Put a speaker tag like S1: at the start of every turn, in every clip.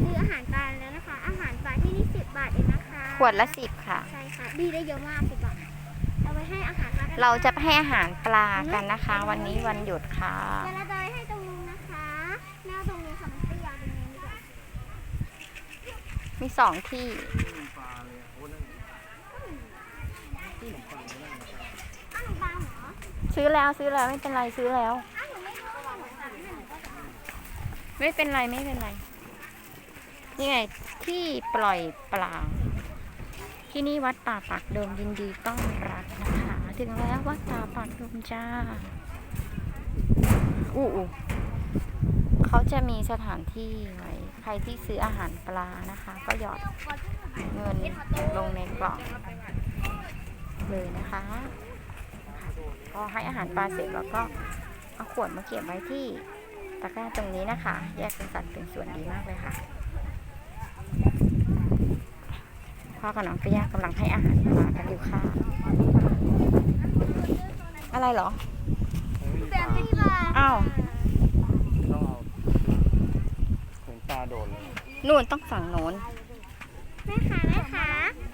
S1: ซื้ออาหารปลาแล้วนะคะ อาหารปลาที่นี่สิบบาทเองนะคะ
S2: ขวดละสิบค่ะ
S1: ใช่ค่ะดีได้เยอะมากสิบบาทเอาไปให้อาหารปลากัน
S2: เราจะไปให้อาหารปลากันนะคะ วันนี้วันหยุดค่ะ
S1: เดี๋ยวเราจะไปให้ตรงนู้นนะคะแนวตรงนี้ค่ะมันเตี้ยตรงนี้ดีกว่า
S2: มีสองที่
S1: อ้าวหนูปลาเหรอ
S2: ซื้อแล้วซื้อแล้วไม่เป็นไรซื้อแล้ว
S1: อ้าวหนูไม่รู้ว่าหนูสั่งให้หนูก็จะ
S2: ไม่เป็นไรไม่เป็นไร นี่ไงที่ปล่อยปลาที่นี่วัดป่าปากดมยินดีต้อนรับนะคะถึงแล้ววัดป่าปากดมจ้าอู้อูเขาจะมีสถานที่ไว้ใครที่ซื้ออาหารปลานะคะ ก็หยอดเงินลงในกล่องเลยนะคะก็ให้อาหารปลาเสร็จแล้วก็เอาขวดมาเก็บไว้ที่ตะกร้าตรงนี้นะคะ แยกเป็นสัดเป็นส่วนดีมากเลยค่ะ พ่อกับน้องเปียกำลังให้อาหารปลากันอยู่ค่ะ อะไรเหรอ
S1: เปลี่ยนที่ปลา
S2: อ้าว
S3: ต้องเอาขนตาโดนเลย
S2: นู่นต้องฝั่งโน้น
S1: แม่คะแม่คะ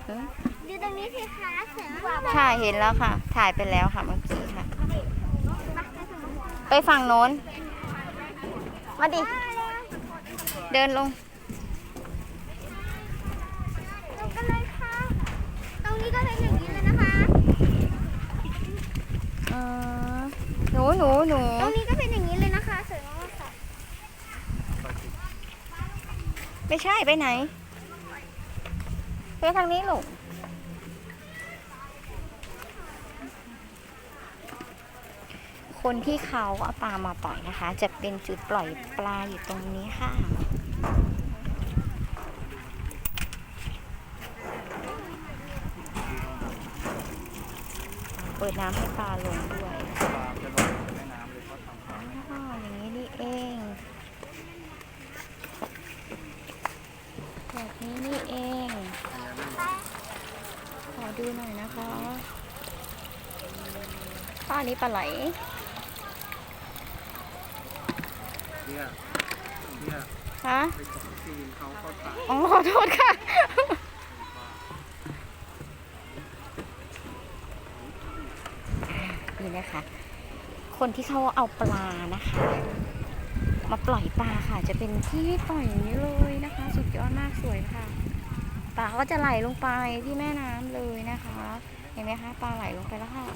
S2: เอ้ย
S1: ดูตรงนี้สิคะเสร็จแล้ว
S2: ค่ะ เห็นแล้วค่ะ ถ่ายไปแล้วค่ะเมื่อกี้ค่ะ
S1: ไปไปฝั่งนู้น
S2: ไปฝั่งโน้น มาดิ เดินลง
S1: ลงกันเลยค่ะ ตรง นี้ก็เป็นอย่างนี้เลยนะคะ
S2: เออหนูหนูหนู
S1: ตรงนี้ก็เป็นอย่างนี้เลยนะคะสวยมากค่ะ
S2: ไม่ใช่ไปไหนไปทางนี้ลูกคนที่เขาเอาปลามาปล่อยนะคะ จะเป็นจุดปล่อยปลาอยู่ตรงนี้ค่ะ เปิดน้ำให้ปลาลงด้วย
S3: ปลาจะลงแม่น้ำเลยเขาทำปลาไม่
S2: อ๋ออย่างนี้นี่เองแบบนี้นี่เอง ขอดูหน่อยนะคะป้านี้ปลาไหล
S3: เนี่ยเนี่ย
S2: ฮะ
S3: ไปของจีนเขาเขาตาย
S2: อ๋อขอโทษค่ะ นี่นะคะ คนที่เขาเอาปลานะคะ มาปล่อยปลาค่ะ จะเป็นที่ปล่อยอย่างนี้เลยนะคะ สุดยอดมากสวยค่ะปลาก็จะไหลลงไปที่แม่น้ำเลยนะคะ เห็นไหมคะปลาไหลลงไปแล้วค่ะ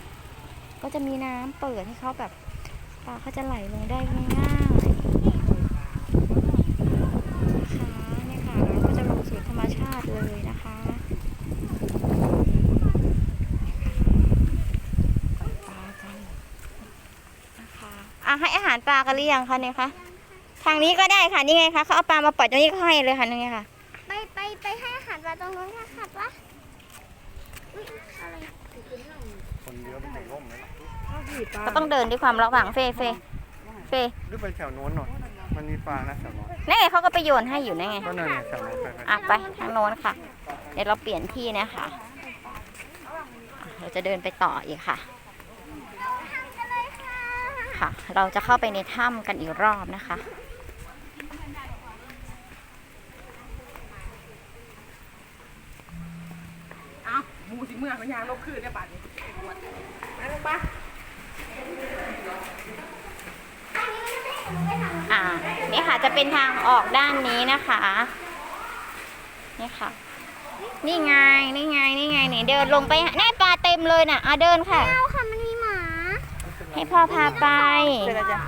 S2: ก็จะมีน้ำเปิดให้เขาแบบปลาเขาจะไหลลงได้ง่ายๆนะคะเนี่ยค่ะแล้วก็จะลงสู่ธรรมชาติเลยนะคะปล่อยปลากันนะคะอะให้อาหารปลา กันหรือยังคะเนี่ยคะทางนี้ก็ได้ค่ะนี่ไงคะเขาเอาปลามาปล่อยตรงนี้ก็ให้เลยค่ะนี่ไงค่ะ
S1: ไปไปไปให้อาหารปลาตรงนู้นค่ะค่ะปะอุ๊ยอะไร
S3: คนเยอะมันจะล่มไหมล่ะ
S2: ก็ต้องเดินด้วยความระวังเฟเฟเฟ
S3: หรือไปแถวโน้นหน่อย มันมีปลานะแถวโน้น
S2: นี่นไงเขาก็ไปโยนให้อยู่นั่นไง
S3: ก็นั่นเนี่ยแถวโน้นไปไป
S2: อะไปทางโน้นค่ะ เดี๋ยวเราเปลี่ยนที่นะคะอะเราจะเดินไปต่ออีกค่ะ
S1: กันเลยค่ะ
S2: ค่ะ เราจะเข้าไปในถ้ำกันอีกรอบนะคะ
S4: เอ้าหมูสิเมื่อมันยางลบคืนได้ป่ะนี่ไปลงปะ
S2: อ่า นี่ค่ะจะเป็นทางออกด้านนี้นะคะ นี่ค่ะ นี่ไง นี่ไง นี่ไง นี่เดินลงไปแน่ปลาเต็มเลยน่ะ อะเดินค่ะ
S1: เอาค่ะมันมีหมา
S2: ให้พ่อพาไป
S4: เจอแล้วจ้ะ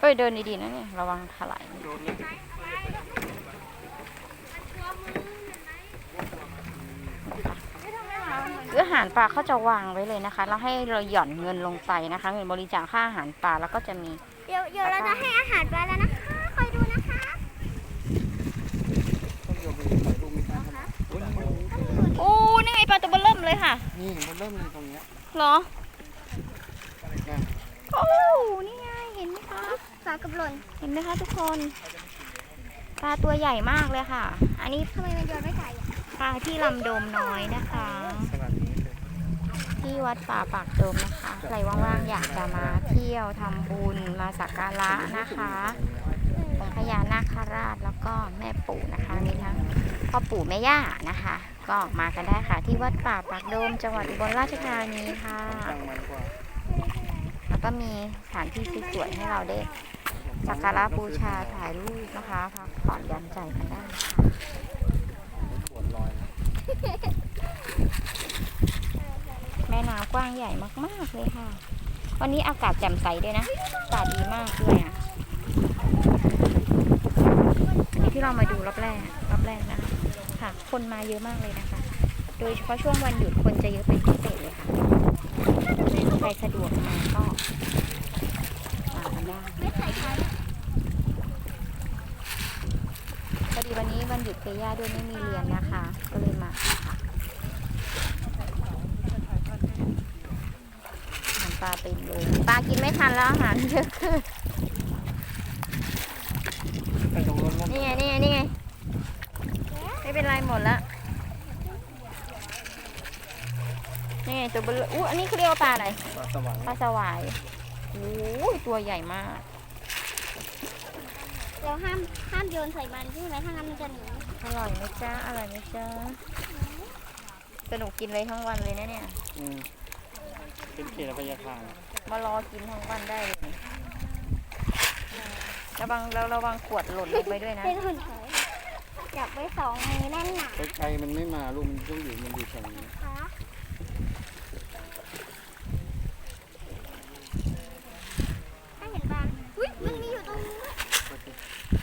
S2: เอ้ยเดินดีๆนะเนี่ยระวังถลายคืออาหารปลาเขาจะวางไว้เลยนะคะ แล้วให้เราหย่อนเงินลงไปนะคะเงินบริจาคค่าอาหารปลาแล้วก็จะมี
S1: เดี๋ยวเดี๋ยวเราจะให้อาหารปลาแล้วนะคะ คอยดูนะคะ
S3: ต้องโยนไปถ่ายรูปมีการทำโอ้ยนี่
S2: โอ้นี่ไงปลาตัว เบอเริ่มเลยค่ะ
S3: นี่มันเริ่มเลยตรงเนี้ย
S2: เหรอ
S3: เนี่ย
S2: โอ้นี่ไง เห็นไหมคะ
S1: ฝากับหล่น
S2: เห็นไหมคะทุกคน ปลาตัวใหญ่มากเลยค่ะ อันนี้
S1: ทำไมมันโยนไม่ใส่อะ
S2: ปลาที่ลำโดมน้อยนะคะ
S3: ขนาดนี้เลย
S2: ลที่วัดป่าปากโดมนะคะ ใครว่างๆอยากจะมาเที่ยวทำบุญมาสักการะนะคะองค์พญานาคราชแล้วก็แม่ปู่นะคะมีทั้งพ่อปู่แม่ย่านะคะ ก็มากันได้ค่ะ ที่วัดป่าปากโดมจังหวัดอุบลราชธานีค่ะ
S3: ตั้งมันกว่า
S2: แล้วก็มีสถานที่สวยๆให้เราได้สักการะบูชาถ่ายรูปนะคะพักผ่อนหย่อนใจกันได้ค่ะ
S3: ปวดลอยนะ
S2: แม่น้ำกว้างใหญ่มากๆเลยค่ะ วันนี้อากาศแจ่มใสด้วยนะอากาศดีมากด้วยอะอันนี้ที่เรามาดูรอบแรกรอบแรกนะคะ ค่ะ คนมาเยอะมากเลยนะคะ โดยเฉพาะช่วงวันหยุดคนจะเยอะเป็นพิเศษเลยค่ะ ใครสะดวกมาก็มากันได้
S1: ไม่ใส่ท้าย
S2: พอดีวันนี้วันหยุดเฟย่าด้วยไม่มีเรียนนะคะ ก็เลยมาค่ะอาหารปลาเต็มเลยปลากินไม่ทันแล้วอาหารเยอะขึ้น
S3: ไปตรงรถรถ
S2: นี่ไงนี่ไงนี่ไงไม่ เป็นไรหมดละนี่ไงตัวเบลออู้อันนี้เขาเรียกว่าปลาอะไร
S3: ปลาสว่าง
S2: ปลาสวายโอ้ยตัวใหญ่มาก
S1: เราห้ามห้ามโยนใส่มันใช่ไหมถ้างั้นมันจะหนี
S2: อร่อยไหมจ้าอร่อยไหมจ้าสนุกกินเลยทั้งวันเลยนะเนี่ย
S3: อืมเป็นเขตพยาคาร
S2: มารอกินทั้งวันได้เลย ระวังเราระวังขวดหล่นลงไปด้วยนะ
S1: เป็นหุ่นเขา จับไว้สองมือแน่นหนา
S3: ไปไกลมันไม่มาลูกมันต้องอยู่มันอยู่แถวนี้
S1: คะถ้าเห็นปลาอุ้ยมันมีอยู่ตรงนี้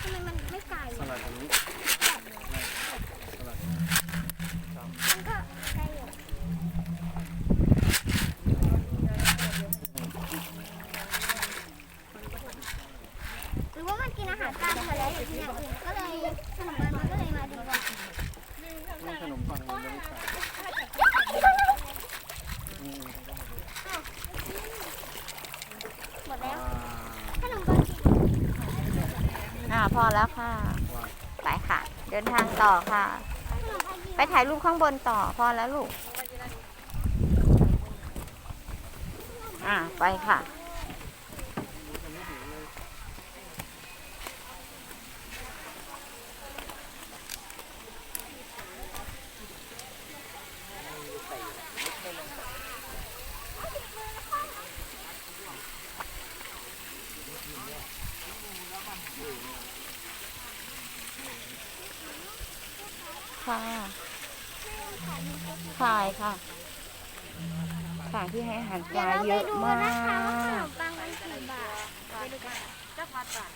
S1: ทำไมมันไม่ไกล
S3: สลัดตรงนี้สลัด
S1: มันก็ไกลอยู่หรือว่ามันกินอาหารปลาหมดแล้วอยู่ที่อย่างอื่นก็เลยขนมปังมันก็เลยมาดีกว่า
S3: นี่ขนมปังมันไม่ได้ขายอืม
S1: หมดแล้ว
S3: อ่า
S1: ขนมปังกิน
S2: อ่าพอแล้วค่ะ ไปค่ะ เดินทางต่อค่ะ ไปถ่ายรูปข้างบนต่อพอแล้วลูก อ่าไปค่ะ ถ่ายค่ะสถานที่ให้อาหารป
S1: เดี๋ยว
S2: ลา
S1: เรา
S2: เย
S1: ไป
S2: อะ
S1: ดู
S2: มา
S1: นะคะว่าขน
S2: ก
S1: มปังมันกี่บาท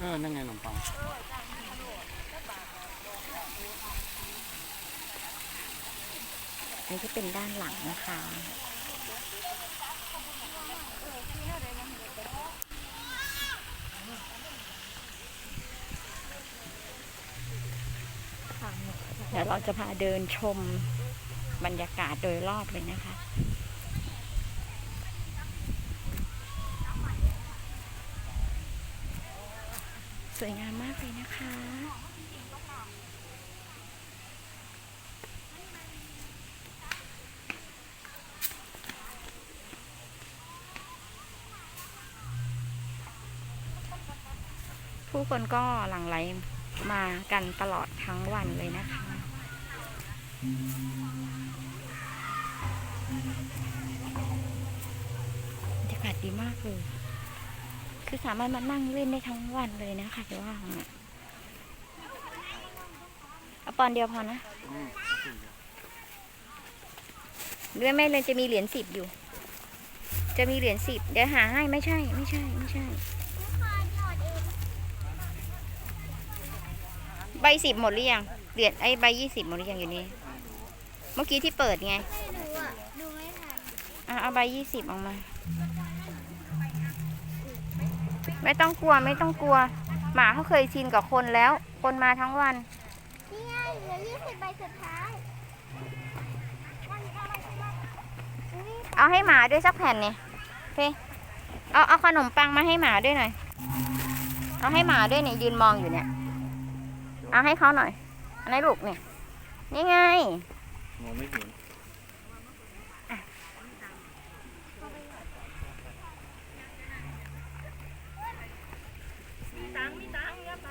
S3: เออ นั่นไงขนมปัง
S2: นี่จะเป็นด้านหลังนะคะ เดี๋ยวเราจะพาเดินชมบรรยากาศโดยรอบเลยนะคะ สวยงามมากเลยนะคะผู้คนก็หลั่งไหลมากันตลอดทั้งวันเลยนะคะ บรรยากาศดีมากเลย คือสามารถมานั่งเล่นได้ทั้งวันเลยนะคะเดี๋ยวว่าเนี่ยเอาปอนเดียวพอนะ
S3: อืม
S2: ด้วยไม่เลยจะมีเหรียญสิบอยู่ จะมีเหรียญสิบเดี๋ยวหาให้ไม่ใช่ ไม่ใช่ ไม่ใช่ ใบสิบหมดหรือยัง เหรียญไอ้ใบยี่สิบหมดหรือยังอยู่นี่ เมื่อกี้ที่เปิดไง
S1: ไม่รู้อะดูไม่ทัน
S2: อะเอาใบยี่สิบออกมา ไม่ต้องกลัวไม่ต้องกลัว หมาเขาเคยชินกับคนแล้ว คนมาทั้งวัน
S1: นี่ไงเหลือยี่สิบใบสุดท้ายอุ๊ย
S2: เอาให้หมาด้วยสักแผ่นเนี่ยเพเอาเอาขนมปังมาให้หมาด้วยหน่อย เอาให้หมาด้วยเนี่ยยืนมองอยู่เนี่ย เอาให้เขาหน่อยอันนี้ลูกเนี่ยนี่ไง
S3: มองไม่เห็น
S2: มีตังมีตังเยอไป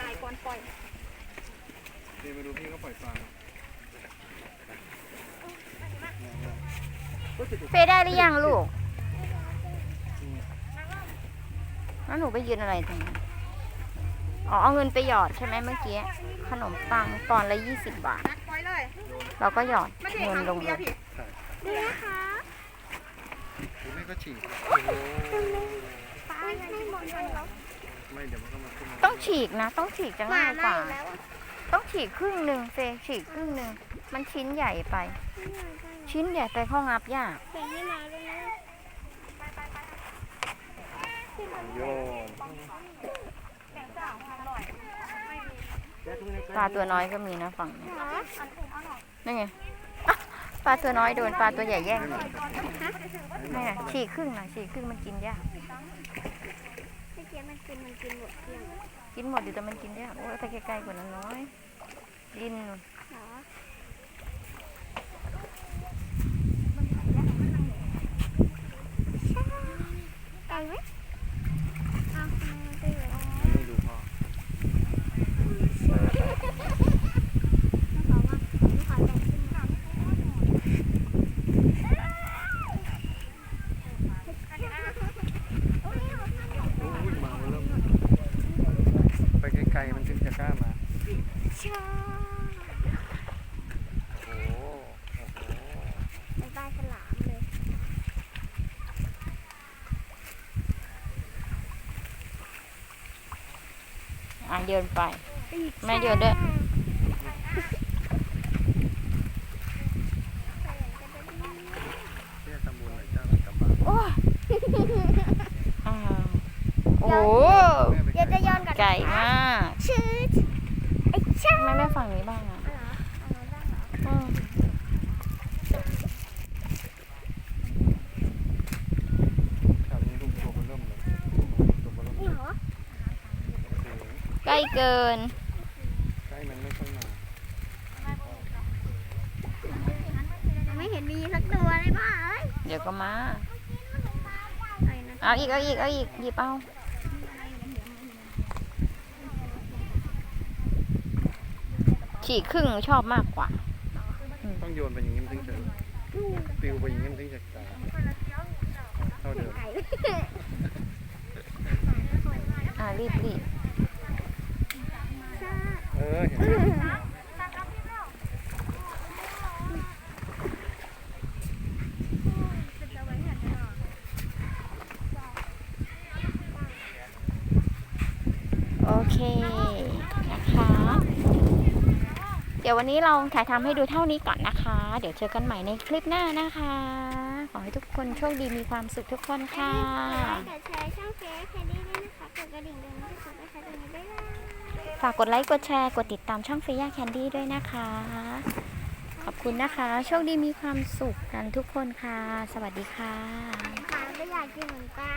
S2: ตายก่อนปล่อยเดี๋
S3: ยวไปดูพี่เขาปล่อยปลา
S2: เปได้หรือยังลูก แล้วหนูไปยืนอะไรตรงนี้ อ๋อเอาเงินไปหยอดใช่ไหมเมื่อกี้ ขนมปังปอนละยี่สิบบาท
S4: นักปล่อยเลย
S2: เราก็หยอด
S4: ไม่ใช่
S2: เงิน
S4: ทาง
S2: ลง
S4: เบี
S2: เลย
S4: ร์
S2: ย
S4: ผิด
S1: ดูนะคะ
S3: หรือไม่ก็ฉีกโอ้โห
S1: ป้าให้หมดเลยแล้ว
S3: ไม่เดี๋ยวมันก็มาขึ้นมา
S2: ต้องฉีกนะ ต้องฉีกจะ
S1: หมา
S2: ง่าย
S1: มาก
S2: ว่า
S1: แล้วอะ
S2: ต้องฉีกครึ่งหนึ่งเฟยฉีกครึ่งหนึ่งมันชิ้นใหญ่ไป ชิ้นใหญ่ไปเข้างับยาก
S1: เห็นไม่มาด้วยนะ
S3: โยน
S2: ปลาตัวน้อยก็มีนะฝั่งนี้
S1: หรอ
S2: นี่ไงอะปลาตัวน้อยโดนปลาตัวใหญ่แย่ง
S3: ไม่เหมือนกัน
S2: นี่ไงฉีกครึ่งนะฉีกครึ่งมันกินยาก
S1: เมื่อกี้มันกินมันกินหมดเกลี้ยงเลย
S2: กินหมดอยู่แต่มันกินยากโอ้ยไปใกล้ๆกว่านั้นน้อยดิน
S1: เหรอไก่ไหมเอาทำไมมันไปอยู่ตรงนั้น
S3: ไม่ดูพ่อ
S1: เขาว่าไม่ขอแต่งขึ้นมา
S3: โอ้ยมาเริ่มไปไกลๆมันถึงจะกล้ามา
S1: ชอ
S3: โอ้โหโอ้โห
S1: เป็นปลาฉลามเลย
S2: อะเดินไปแม่โยนด้วย
S3: เที่ยทำบุญหน่อยจ้าหน่อยกลับบ้าน
S1: โอ้ย
S2: อ้าวโอ้โห
S3: แม่ไป
S1: เดี๋ยวจะโยนก่อน
S2: ไก่
S1: นะคะ
S2: มาก
S1: ชืดไอ้ช่า
S2: ทำไมไม่ฝั่งนี้บ้างอะ
S1: เหรอเอามาบ้างเหรอ
S2: อืม
S3: แถวนี้ลุงตัวมันเริ่มเลยตัวมันเริ่ม
S1: นี่เหรอ
S2: ใก ล้เกิน
S3: ใกล้มันไม่ค่อยมา
S1: ไม่เห็นมีสักตัวเลยบ้าเอ้ย
S2: เดี๋ยวก็มา
S1: อะไรนะ
S2: เอาอีก เอาอีก เอาอีก หยิบเอา ฉีกครึ่งชอบมากกว่า
S3: ต้องโยนไปอย่างนี้มันถึงจะปลิวไปอย่างนี้มันถึงจะตายเท่าเดิม
S1: ไก่
S2: อ่ารีบรีบ
S1: ช่า
S3: เออเห็นไหม
S2: โอเคนะคะเดี๋ยววันนี้เราถ่ายทำให้ดูเท่านี้ก่อนนะคะ เดี๋ยวเจอกันใหม่ในคลิปหน้านะคะ ขอให้ทุกคนโชคดีมีความสุขทุกคนค่ะ
S1: กดแชร์ช่อง
S2: ฝากกดไลค์ กดแชร์ กดติดตามช่องเฟียแคนดี้ด้วยนะคะ ขอบคุณนะคะ โชคดีมีความสุขกันทุกคนค่ะ สวัสดีค่ะ
S1: ค่ะก็อยากกินเหมือนป้า